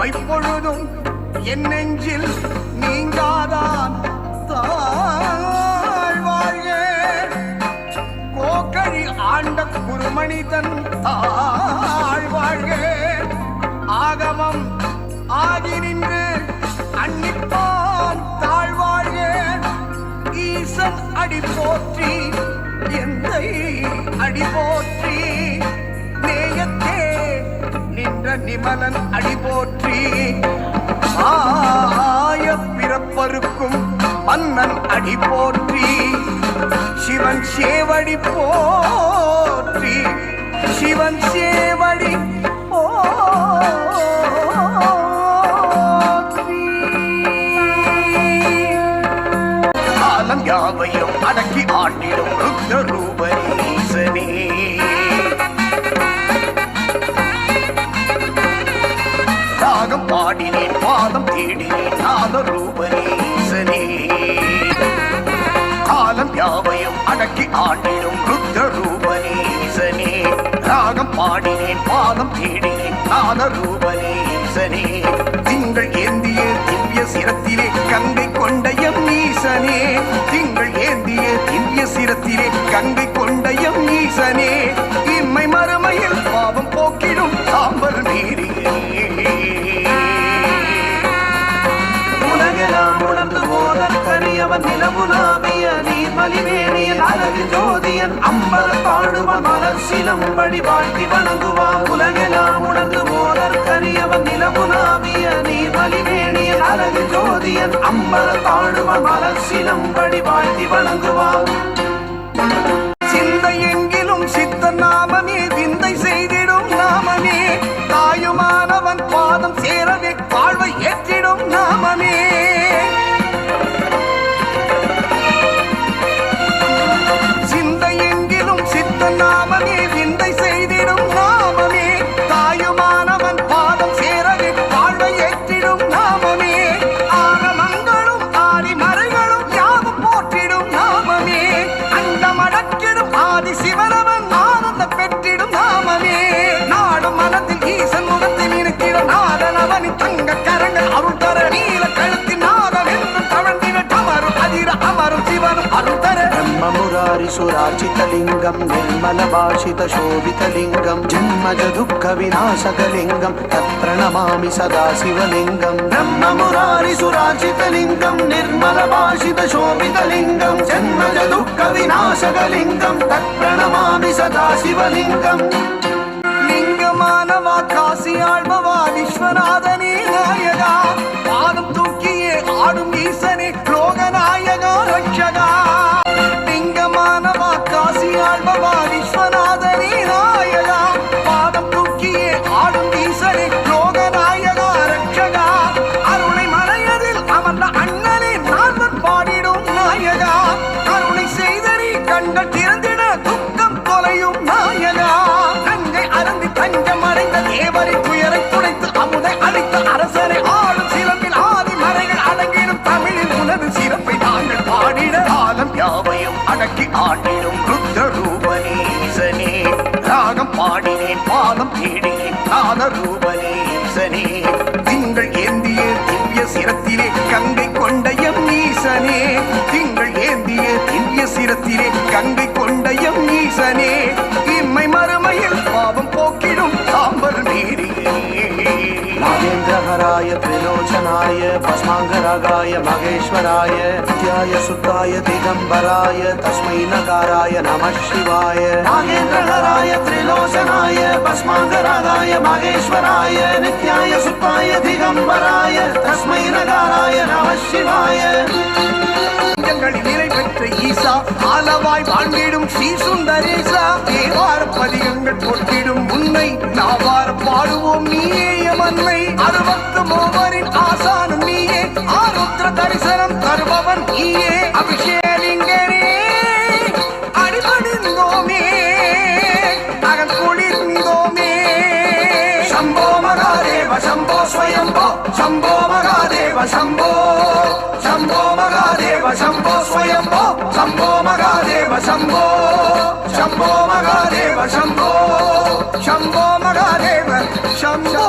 இமைப்பொழுதும் என் நெஞ்சில் நீங்காதான் தாழ்வாழ்க கோக்கழி ஆண்ட குருமணிதன் தாழ்வாழ்கே ஆகமம் ஆகி நின்று அன்னிப்பான் தாழ்வாழ்கே ஈசன் அடி போற்றி எந்த அடி போற்றி. நின்ற நிமலன் அடி போற்றி. ஆய பிறப்பருக்கும் மன்னன் அடி போற்றி. சிவன் சேவடி போற்றி. சிவன் சேவ பாதம் தேடினேன் நாத காலம் யாவையும் அடக்கி ஆண்டிடும் ருத்ர ரூபனீசனே ராகம் பாடினேன் பாதம் தேடினேன் நாத ரூபனீசனே திங்கள் ஏந்திய திவ்ய சிரத்திலே கங்கை கொண்ட எம் ஈசனே திங்கள் ஏந்திய திவ்ய சிரத்திலே கங்கை கொண்ட எம் ஈசனே இம்மை மறுமையில் போதற்கரியவன் நிலவுலாவிய நீர்மலிவேணியன் அழகு ஜோதியன் அம்பல பாடுவன் மலர் சிலம்படி வாழ்த்தி வணங்குவான் உலகெல்லாம் உணர்ந்து போதற்கரியவன் நிலவுலாவிய நீர்மலிவேணியன் அழகு ஜோதியன் அம்பல பாடுவன் மலர் சிலம்படி வாழ்த்தி வணங்குவான் சிந்தையின் लीलार्चितलिङ्गं निर्मलभाषितशोभितलिङ्गं जन्मजदुःखविनाशकलिङ्गं तत्प्रणमामि सदा शिवलिङ्गं ब्रह्ममुरारिसुरार्चितलिङ्गं निर्मलभाषितशोभितलिङ्गं जन्मजदुःखविनाशकलिङ्गं तत्प्रणमामि सदा शिवलिङ्गं लिङ्गमानवा काशियाळ्भवा विश्वनाथ யாவையும் அடக்கி ஆண்டிடும் ருத்ர ரூபனீசனே ராகம் பாடினேன் பாதம் தேடினேன் நாத ரூபனீசனே திங்கள் சுந்தராய திரிலோச்சனாய பஸ்மாங்கராகாய மகேஸ்வராய நித்யாய சுத்தாய திகம்பராய தஸ்மை நகாராய நம சிவாய. நாகேந்திரகராய திரிலோசனாய பஸ்மாங்கராகாய மகேஸ்வராய நித்யாய சுத்தாய திகம்பராய தஸ்மை நகாராய நம சிவாய. ஆலவாய் வாழ்ந்திடும் ஸ்ரீ சுந்தரேசா. தேவார பதிகங்கள் போட்டிடும் உன்னை நாவா தரிசனம் தருபவன் நீயே அபிஷேலிங்கரே அடிபணிந்தோமே அகன் குளிர்ந்தோமே. சம்போ மகாதேவ சம்போ ஸ்வயம்போ சம்போ மகாதேவ சம்போ. சம்போ மகாதேவ சம்போ ஸ்வயம்போ சம்போ மகாதேவ சம்போ. சம்போ மகாதேவ சம்போ. சம்போ மகாதேவ சம்போ.